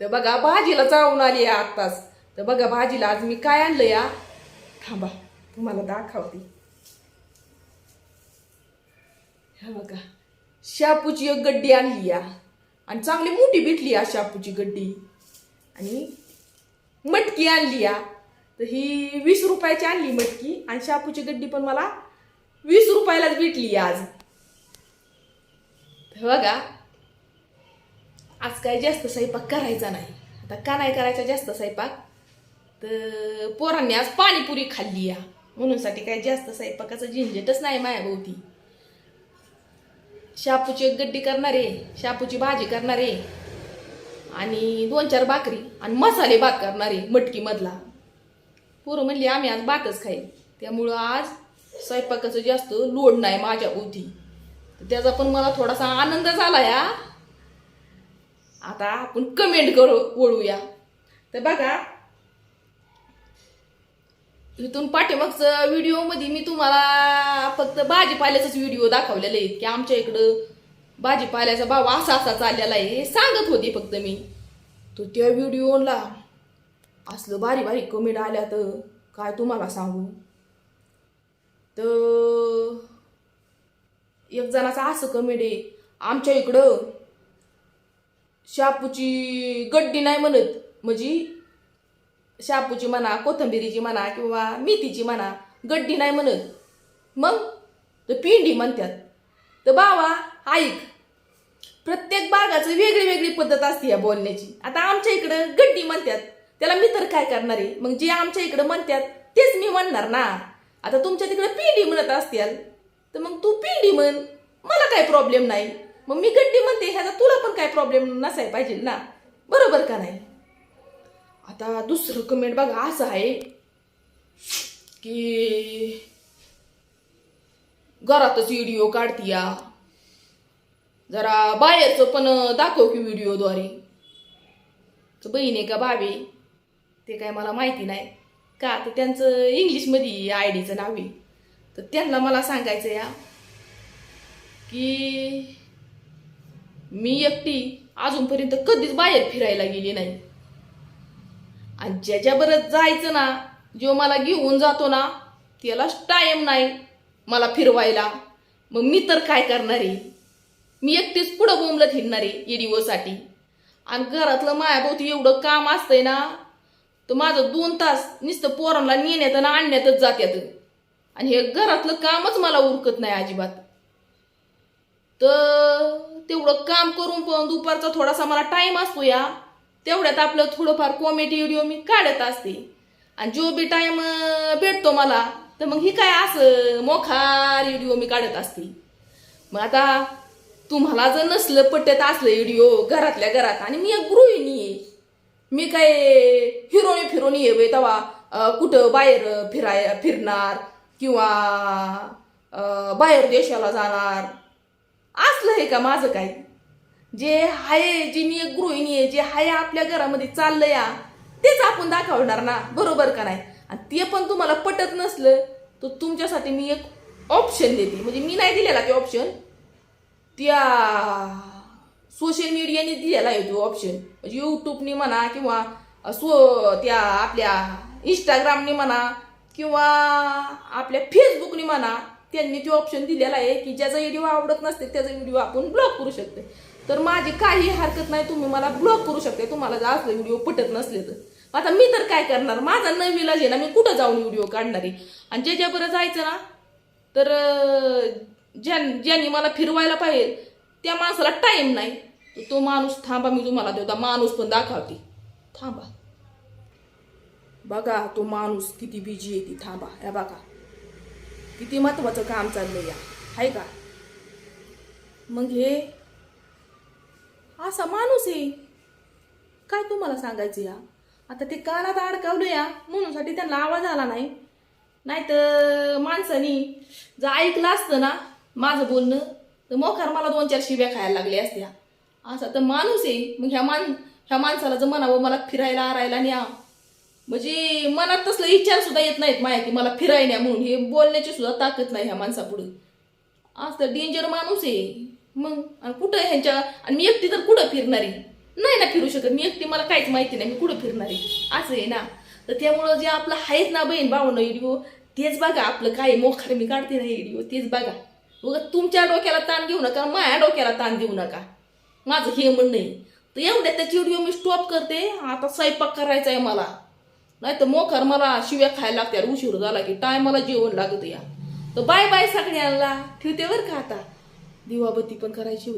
तर बघा भाजीला चावून आली आहे आत्ताच. तर बघा भाजीला आज मी काय आणलं या? थांबा तुम्हाला दाखवते. हा बघा शापूची एक गड्डी आणली या. आणि चांगली मोठी भेटली या शापूची गड्डी. आणि मटकी आणली या. तर ही वीस रुपयाची आणली मटकी आणि शापूची गड्डी पण मला वीस रुपयालाच भेटली आज. बघा आज काय जास्त स्वयंपाक करायचा नाही. आता का नाही करायचा जास्त स्वयंपाक? तर पोरांनी आज पाणीपुरी खाल्ली या. म्हणून साठी काय जास्त स्वयंपाकाचं झिंझटच नाही मायाभोवती. शापूची एक गड्डी करणार आहे शापूची भाजी करणार आहे आणि दोन चार भाकरी आणि मसाले भात करणार आहे मटकीमधला. पोरं म्हणली आम्ही आज भातच खाईल त्यामुळं आज स्वयंपाकाचं जास्त लोड नाही माझ्या भोवती त्याचा पण मला थोडासा आनंद झाला या. आता आपण कमेंट करू वळूया तर बघा इथून पाठीमागचं व्हिडिओमध्ये मी तुम्हाला फक्त भाजीपाल्याचाच व्हिडिओ दाखवलेला आहे की आमच्या इकडं भाजीपाल्याचा भाव असा असा चाललेला आहे हे सांगत होते फक्त मी. तर त्या व्हिडिओला असलं भारी भारी कमेंट आल्या तर काय तुम्हाला सांगू? तर एक जणाचा असं कमेंट आहे आमच्या इकडं शापूची गड्डी नाही म्हणत. म्हणजे शापूची म्हणा कोथंबिरीची म्हणा किंवा मेथीची म्हणा गड्डी नाही म्हणत. मग? तर पिंडी म्हणतात तर बावा ऐक. प्रत्येक भागाचं वेगळी वेगळी पद्धत असते या बोलण्याची. आता आमच्या इकडं गड्डी म्हणतात त्याला मी तर काय करणार आहे? मग जे आमच्या इकडं म्हणतात तेच मी म्हणणार ना. आता तुमच्या तिकडं पिंडी म्हणत असतील तर मग तू पिंडी म्हण. मला काय प्रॉब्लेम नाही. मग मी गड्डी म्हणते ह्याचा तुला पण काय प्रॉब्लेम नसाय पाहिजे ना. बरोबर का नाही? आता दुसरं कमेंट बघा असं आहे की घरातच व्हिडिओ काढतीया. जरा बाहेरचं पण दाखव की व्हिडिओद्वारे तर बहीण आहे का भावे? ते काय मला माहिती नाही. का? तर त्यांचं इंग्लिशमध्ये आय डीचं नाव आहे. तर त्यांना मला सांगायचं या की मी एकटी अजूनपर्यंत कधीच बाहेर फिरायला गेली नाही. आणि ज्याच्याबरोबर जायचं ना जो मला घेऊन जातो ना त्यालाच टाईम नाही मला फिरवायला. मग मी तर काय करणार? आहे मी एकटीच पुढं बोंबलत फिरणार आहे एडिओसाठी आणि घरातलं मायाभोवती एवढं काम असतंय ना तर माझं दोन तास नुसतं पोरांना नेण्यात आणि आणण्यातच जात्यात. आणि हे घरातलं कामच मला उरकत नाही अजिबात. तर तेवढं काम करून पण दुपारचा थोडासा मला टाईम असतो या तेवढ्यात आपलं थोडंफार कॉमेडी व्हिडिओ मी काढत असते. आणि जो बी टाईम भेटतो मला तर मग ही काय असं मोखार व्हिडिओ मी काढत असते. मग आता तुम्हाला जर नसलं पटत असलं व्हिडिओ घरातल्या घरात आणि मी एक गृहिणी आहे. मी काय हिरोनी फिरोनी आहे तेव्हा कुठं बाहेर फिराय फिरणार किंवा बाहेर देशाला जाणार. असलं आहे का माझं काय? जे आहे जी मी एक गृहिणी आहे जे आहे आपल्या घरामध्ये चाललं या तेच आपण दाखवणार ना बरोबर का नाही? आणि ते पण तुम्हाला पटत नसलं तर तुमच्यासाठी मी एक ऑप्शन देते. म्हणजे मी नाही दिलेला ते ऑप्शन त्या सोशल मीडियाने दिलेला आहे तो ऑप्शन म्हणजे यूट्यूबने म्हणा किंवा सो त्या आपल्या इंस्टाग्रामने म्हणा किंवा आपल्या फेसबुकने म्हणा त्यांनी जो ऑप्शन दिलेला आहे की ज्याचा व्हिडिओ आवडत नसते त्याचा व्हिडिओ आपण ब्लॉक करू शकते. तर माझी काही हरकत नाही तुम्ही मला ब्लॉक करू शकते. तुम्हाला जर असले व्हिडिओ पटत नसले तर. आता मी तर काय करणार? माझा न विलाज आहे ना मी कुठं जाऊन व्हिडिओ काढणार? आहे आणि ज्याच्याबरोबर जायचं ना तर ज्यां ज्या ज्यांनी मला फिरवायला पाहिजे त्या माणसाला टाईम नाही. तो माणूस थांबा मी तुम्हाला देवता माणूस पण दाखवते. थांबा. बघा तो माणूस किती बिजी आहे ती थांबा. या बघा. किती महत्वाचं काम चाललंय या. आहे का? मग हे असा माणूस आहे. काय तुम्हाला सांगायचं या? आता ते कानात अडकावलं या म्हणूनसाठी त्यांना आवाज आला नाही. नाहीतर माणसानी जर ऐकलं असतं ना माझं बोलणं तर मोखार मला दोन चार शिव्या खायला लागल्या असत्या. असा तर माणूस आहे. मग ह्या मान ह्या माणसाला जर म्हणावं मला फिरायला आरायला न्या. म्हणजे मनात तसले विचार सुद्धा येत नाहीत माया की मला फिरायण्या म्हणून. हे बोलण्याची सुद्धा ताकद नाही ह्या माणसापुढं. आज तर डेंजर माणूस आहे. मग? आणि कुठं ह्यांच्या? आणि मी एकटी तर कुठं फिरणारी? नाही ना फिरू शकत. मी एकटी मला काहीच माहिती नाही. मी कुठं फिरणार? आहे असं आहे ना. तर त्यामुळं जे आपलं आहेच ना बहीण भावनं व्हिडिओ तेच बघा आपलं काय मोखर मी काढते ना व्हिडिओ तेच बघा. बघा तुमच्या डोक्याला ताण घेऊ नका माझ्या डोक्याला ताण देऊ नका. माझं हे म्हणणं आहे. तर एवढ्या त्याची व्हिडिओ मी स्टॉप करते. आता स्वयंपाक करायचा आहे मला. नाही तर मोखर मला शिव्या खायला लागत्या उशीर झाला की टायमाला जेवण लागत या. तर बाय बाय सगळ्यांना. ठेवते बरं का आता? दिवाबत्ती पण करायची होती.